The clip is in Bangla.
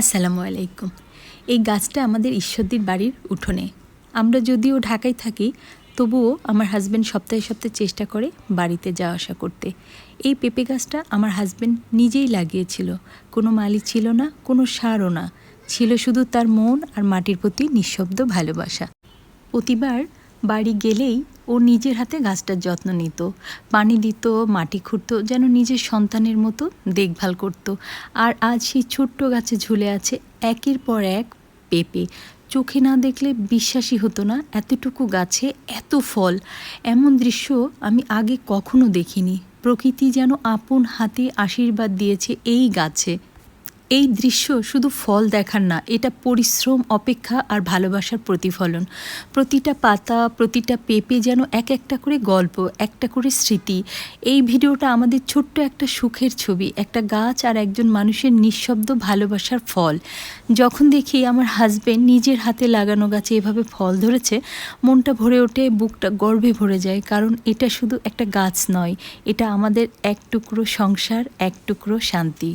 আসসালামু আলাইকুম। এই গাছটা আমাদের ঈশ্বরদীর বাড়ির উঠোনে। আমরা যদিও ঢাকায় থাকি, তবুও আমার হাজব্যান্ড সপ্তাহে সপ্তাহে চেষ্টা করে বাড়িতে যাওয়া আসা করতে। এই পেঁপে গাছটা আমার হাজব্যান্ড নিজেই লাগিয়েছিল। কোনো মালি ছিল না, কোনো সারও না। ছিল শুধু তার মন আর মাটির প্রতি নিঃশব্দ ভালোবাসা। প্রতিবার বাড়ি গেলেই ও নিজের হাতে গাছটার যত্ন নিত, পানি দিত, মাটি খুঁড়তো, যেন নিজের সন্তানের মতো দেখভাল করত। আর আজ সেই ছোট্ট গাছে ঝুলে আছে একের পর এক পেঁপে। চোখে না দেখলে বিশ্বাসই হতো না এতটুকু গাছে এত ফল। এমন দৃশ্য আমি আগে কখনো দেখিনি। প্রকৃতি যেন আপন হাতে আশীর্বাদ দিয়েছে এই গাছে। এই দৃশ্য শুধু ফল দেখার না, এটা পরিশ্রম, অপেক্ষা আর ভালোবাসার প্রতিফলন। প্রতিটা পাতা, প্রতিটা পেঁপে যেন এক একটা করে গল্প, একটা করে স্মৃতি। এই ভিডিওটা আমাদের ছোট্ট একটা সুখের ছবি, একটা গাছ আর একজন মানুষের নিঃশব্দ ভালোবাসার ফল। যখন দেখি আমার হাজব্যান্ড নিজের হাতে লাগানো গাছে এভাবে ফল ধরেছে, মনটা ভরে ওঠে, বুকটা গর্বে ভরে যায়, কারণ এটা শুধু একটা গাছ নয়, এটা আমাদের এক টুকরো সংসার, এক টুকরো শান্তি।